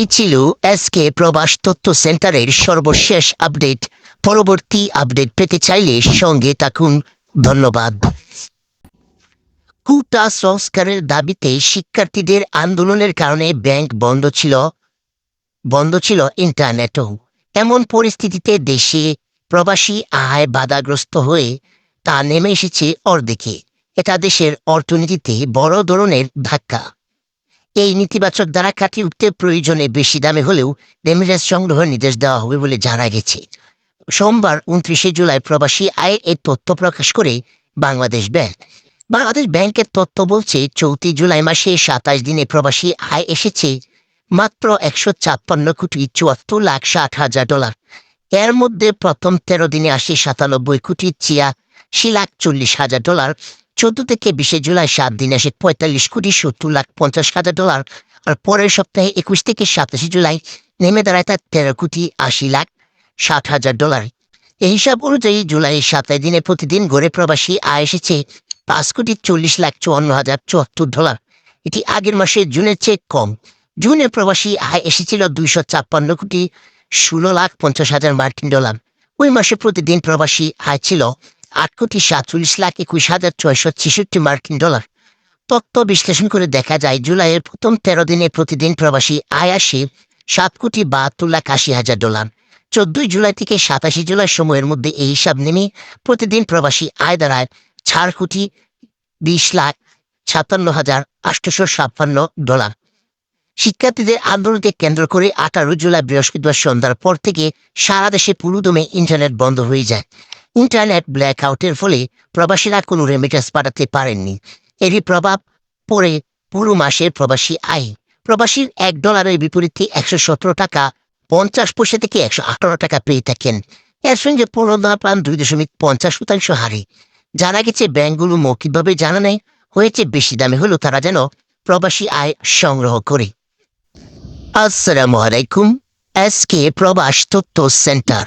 এই ছিল এসকে প্রবাস তথ্য সেন্টারের সর্বশেষ আপডেট। পরবর্তী আপডেট পেতে চাইলে সঙ্গে থাকুন। ধন্যবাদ। কুটা সংস্কারের দাবিতে শিক্ষার্থীদের আন্দোলনের কারণে ব্যাংক বন্ধ ছিল। বন্ধ ছিল ইন্টারনেটও। এমন পরিস্থিতিতে দেশে প্রবাসী আয় বাধাগ্রস্ত হয়ে তা নেমে এসেছে অর্ধেকে। এটা দেশের অর্থনীতিতে বড় ধরনের ধাক্কা। এই নেতিবাচক দ্বারা কাটিয়ে উঠতে প্রয়োজনে বেশি দামে হলেও রেমিটেন্স সংগ্রহের নির্দেশ দেওয়া হবে বলে জানা গেছে। সোমবার উনত্রিশে জুলাই প্রবাসী আয়ের এই তথ্য প্রকাশ করে বাংলাদেশ ব্যাংক। বাংলাদেশ ব্যাংকের তথ্য বলছে চৌত্রিশ জুলাই মাসে সাতাশ দিনে প্রবাসী আয় এসেছে মাত্র একশো ছাপ্পান্ন কোটি চুয়াত্তর লাখ ষাট হাজার ডলার। এর মধ্যে প্রথম তেরো দিনে আসে সাতানব্বই কোটি ছিয়াশি লাখ চল্লিশ হাজার ডলার। চোদ্দ থেকে বিশে জুলাই সাত দিন আসে পঁয়তাল্লিশ কোটি সত্তর লাখ পঞ্চাশ হাজার ডলার। আর পরের সপ্তাহে একুশ থেকে সাতাশে জুলাই নেমে দাঁড়ায় তার তেরো কোটি আশি লাখ ষাট হাজার ডলার। এই হিসাব অনুযায়ী জুলাই সাতাশ দিনে প্রতিদিন গড়ে প্রবাসী আয় এসেছে পাঁচ কোটি চল্লিশ লাখ চুয়ান্ন হাজার চুয়াত্তর ডলার। এটি আগের মাসে জুনের চেয়ে কম। জুনে প্রবাসী আয় এসেছিল দুইশো ছাপ্পান্ন কোটি ষোলো লাখ পঞ্চাশ হাজার মার্কিন ডলার। ওই মাসে প্রতিদিন প্রবাসী আয় ছিল আট কোটি সাতচল্লিশ লাখ একুশ হাজার ছয়শো ছেষট্টি মার্কিন ডলার। তথ্য বিশ্লেষণ করে দেখা যায়, জুলাইয়ের প্রথম তেরো দিনে প্রতিদিন প্রবাসী আয় আসে সাত কোটি বাহাত্তর লাখ আশি হাজার ডলার। চোদ্দই জুলাই থেকে সাতাশি জুলাই সময়ের মধ্যে এই হিসাব নেমে প্রতিদিন প্রবাসী আয় দাঁড়ায় চার কোটি বিশ লাখ ছাপ্পান্ন হাজার আটশোশো ছাপ্পান্ন ডলার। শিক্ষার্থীদের আন্দোলনকে কেন্দ্র করে আঠারো জুলাই বৃহস্পতিবার সন্ধ্যার পর থেকে সারা দেশে পুরোদমে ইন্টারনেট বন্ধ হয়ে যায়। ইন্টারনেট ব্ল্যাক আউটের ফলে প্রবাসীরা কোনো রেমিটেন্স পাঠাতে পারেননি। এরই প্রভাব পড়ে পুরো মাসের প্রবাসী আয়। প্রবাসীর এক ডলারের বিপরীতে একশো সতেরো টাকা, পঞ্চাশ পয়সা থেকে একশো আঠারো টাকা পেয়ে থাকেন। এর সঙ্গে প্রণোদনা পান দুই দশমিক পঞ্চাশ শতাংশ হারে। জানা গেছে ব্যাংকগুলো মৌখিকভাবে জানা নেয় হয়েছে বেশি দামে হলেও তারা যেন প্রবাসী আয় সংগ্রহ করে। আসসালামু আলাইকুম, এস কে প্রবাস তথ্য সেন্টার।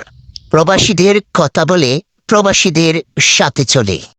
প্রবাসীদের কথা বলে প্রবাসীদের সাথে চলে।